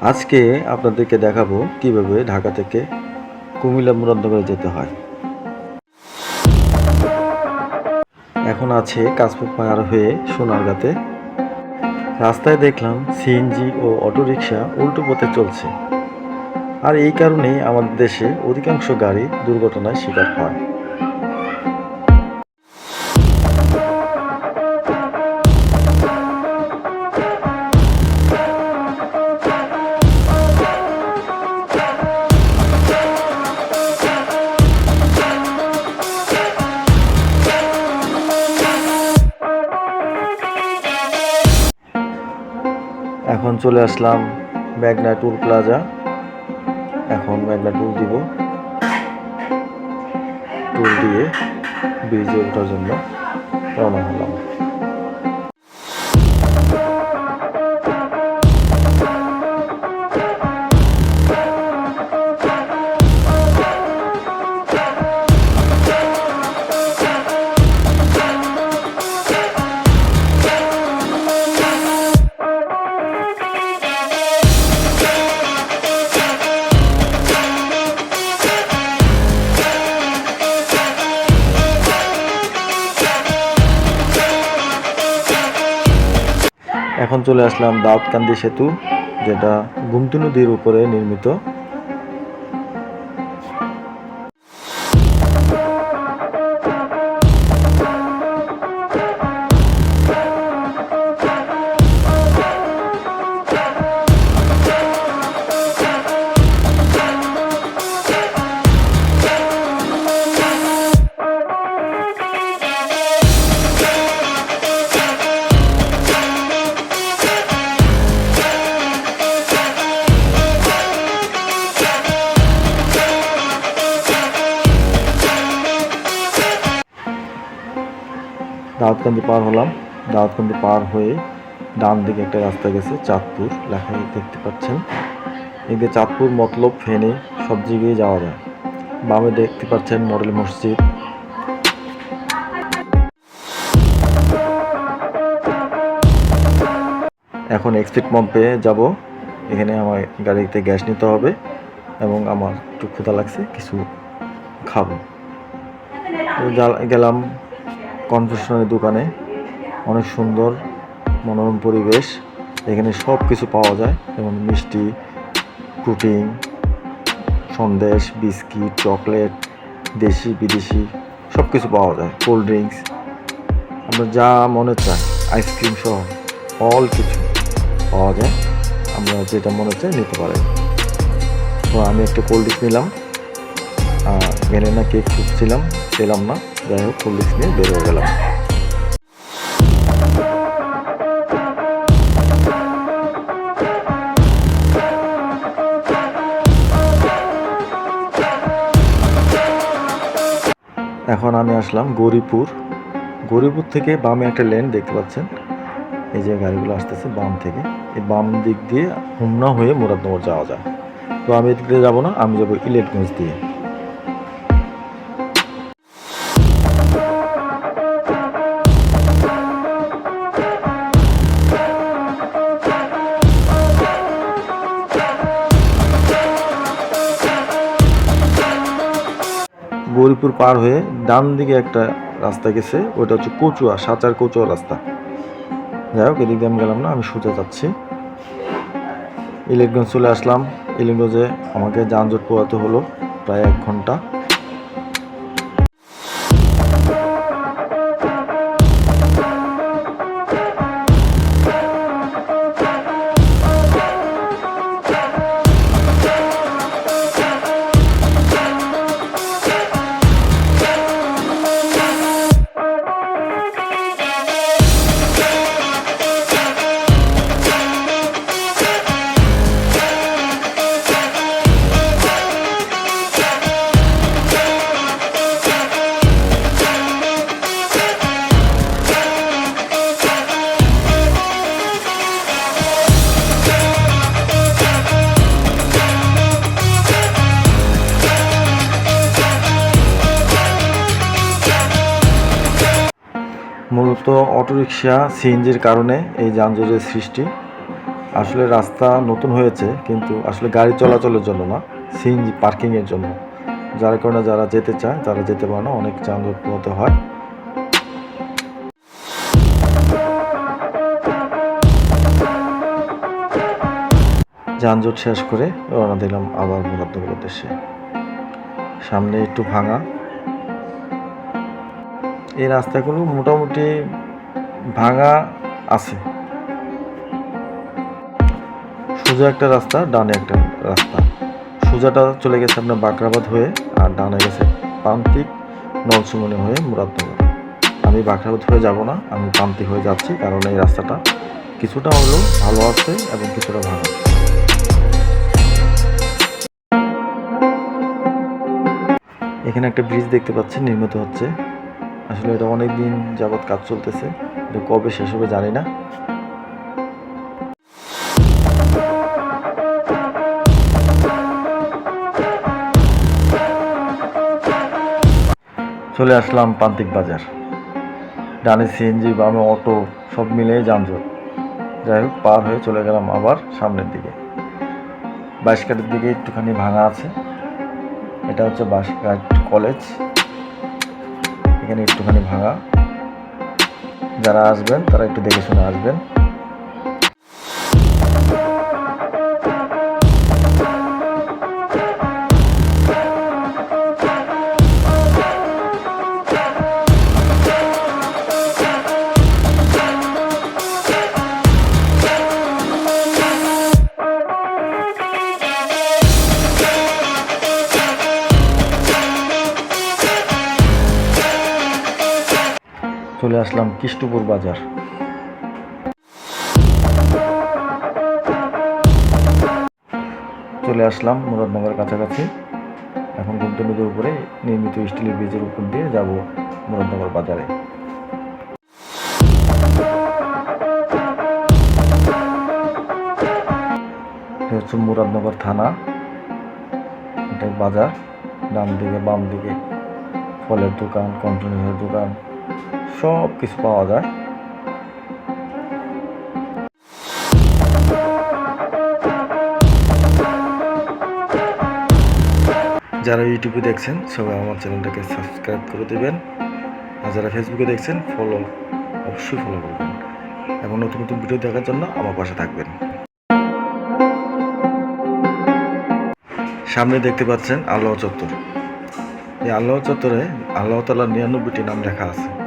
আজকে আপনাদেরকে দেখাবো কীভাবে ঢাকা থেকে কুমিল্লা মুরাদনগরে যেতে হয়। এখন আছে কাশপুর পার হয়ে সোনারগাঁতে। রাস্তায় দেখলাম সিএনজি ও অটোরিকশা উল্টো পথে চলছে। আর এই কারণেই আমাদের দেশে অধিকাংশ গাড়ি দুর্ঘটনায় শিকার হয়। চলে আসলাম মেঘনা টুল প্লাজা এখন মেঘনা টুল দিব টুল দিয়ে ব্রিজে ওঠার জন্য রওনা হলাম। এখন চলে আসলাম দাউদকান্দি সেতু যেটা গুমতি নদীর উপরে নির্মিত। দাউদকান্দি পার হলাম। দাওয়াতকান্দি পার হয়ে ডান দিকে একটা রাস্তা গেছে, চাঁদপুর। লেখা দেখতে পাচ্ছেন। এদিকে চাঁদপুর মতলব, ফেনে, সব জায়গায় যাওয়া যায়। বামে দেখতে পাচ্ছেন মডেল মসজিদ। এখন এক্সপিট পাম্পে যাব। এখানে আমার গাড়িতে গ্যাস নিতে হবে এবং আমার একটু ক্ষুধা লাগছে, কিছু খাব। গেলাম কনফেকশনারি দোকানে। অনেক সুন্দর, মনোরম পরিবেশ। এখানে সব কিছু পাওয়া যায়, যেমন মিষ্টি পুডিং সন্দেশ, বিস্কিট, চকলেট, দেশি, বিদেশি সব কিছু পাওয়া যায়। কোল্ড ড্রিঙ্কস, আপনার যা মনে চায়, আইসক্রিম সহ অল কিছু পাওয়া যায়। আমরা যেটা মনে চাই নিতে পারেন। তো আমি একটা কোল্ড ড্রিঙ্কস নিলাম। ভ্যানিলা কেক খুঁজছিলাম পেলাম না। যাই হোক ড্রিঙ্কস নিয়ে বের হয়ে গেলাম। এখন আমি আসলাম গৌরীপুর। গৌরীপুর থেকে বামে একটা লেন দেখতে পাচ্ছেন। এই যে গাড়িগুলো আসতেছে বাম থেকে। এই বাম দিক দিয়ে হুমনা হয়ে মুরাদনগর যাওয়া যায়। তো আমি এদিক দিয়ে যাব না, আমি যাব ইলেটগঞ্জ দিয়ে। গৌরীপুর পার হয়ে ডান দিকে একটা রাস্তা গেছে ওটা হচ্ছে কচুয়া, সাঁচার কচুয়া রাস্তা। যাই হোক, এদিক দিয়ে আমি গেলাম না, আমি সোজা যাচ্ছি। ইলেকগঞ্জ চলে আসলাম। ইলেকগঞ্জে আমাকে যানজট পোয়াতে হলো প্রায় এক ঘণ্টা। মূলত অটোরিকশা, সিএনজির কারণে এই যানজটের সৃষ্টি। আসলে রাস্তা নতুন হয়েছে, কিন্তু আসলে গাড়ি চলাচলের জন্য না, সিএনজি পার্কিংয়ের জন্য। যার কারণে যারা যেতে চায়, তারা যেতে পারে না, অনেক যানজট পোহাতে হয়। যানজট শেষ করে রওনা দিলাম আবার মুরাদনগর উদ্দেশ্যে। সামনে একটু ভাঙা। এই রাস্তাগুলো মোটামুটি ভাঙা আছে। সোজা একটা রাস্তা, ডানে একটা রাস্তা। সোজাটা চলে গেছে আপনার বাকরাবাদ হয়ে, আর ডানে গেছে প্রান্তিক নলসুমনি হয়ে মুরাদনগর। আমি বাকরাবাদ হয়ে যাব না, আমি প্রান্তিক হয়ে যাচ্ছি, কারণ এই রাস্তাটা কিছুটা হলেও ভালো আছে এবং কিছুটা ভালো এখানে একটা ব্রিজ দেখতে পাচ্ছি নির্মিত হচ্ছে। আসলে এটা অনেক দিন যাবৎ কাজ চলতেছে। এটা কবে শেষ হবে জানি না। চলে আসলাম প্রান্তিক বাজার। ডানে সিএনজি বামে অটো সব মিলিয়ে যানজট। যাই হোক, পার হয়ে চলে গেলাম আবার সামনের দিকে। বাইশকাটের দিকে একটুখানি ভাঙা আছে। এটা হচ্ছে বাসঘাট কলেজ। এখানে একটুখানি ভাঙা। যারা আসবেন তারা একটু দেখে শুনে আসবেন। চলে আসলাম কৃষ্ণপুর বাজার। চলে আসলাম মুরাদনগরের কাছাকাছি। এখন গুমতি নদীর উপরে নির্মিত স্টিলের ব্রিজের উপর দিয়ে যাব মুরাদনগর বাজারে। হচ্ছে মুরাদনগর থানা। এটা বাজার, ডান দিকে, বাম দিকে, ফলের দোকান কন্টেনারের দোকান। সব কিছু পাওয়া যায়। যারা ইউটিউবে দেখছেন, সবাই আমার চ্যানেলটাকে সাবস্ক্রাইব করে দেবেন। আর যারা ফেসবুকে দেখছেন ফলো অবশ্যই ফলো করবেন। এবং নতুন নতুন ভিডিও দেখার জন্য আমার পাশে থাকবেন। সামনে দেখতে পাচ্ছেন আল্লাহ চত্বর। এই আল্লাহ চত্বরে আল্লাহ তালার নিরানব্বইটি নাম লেখা আছে।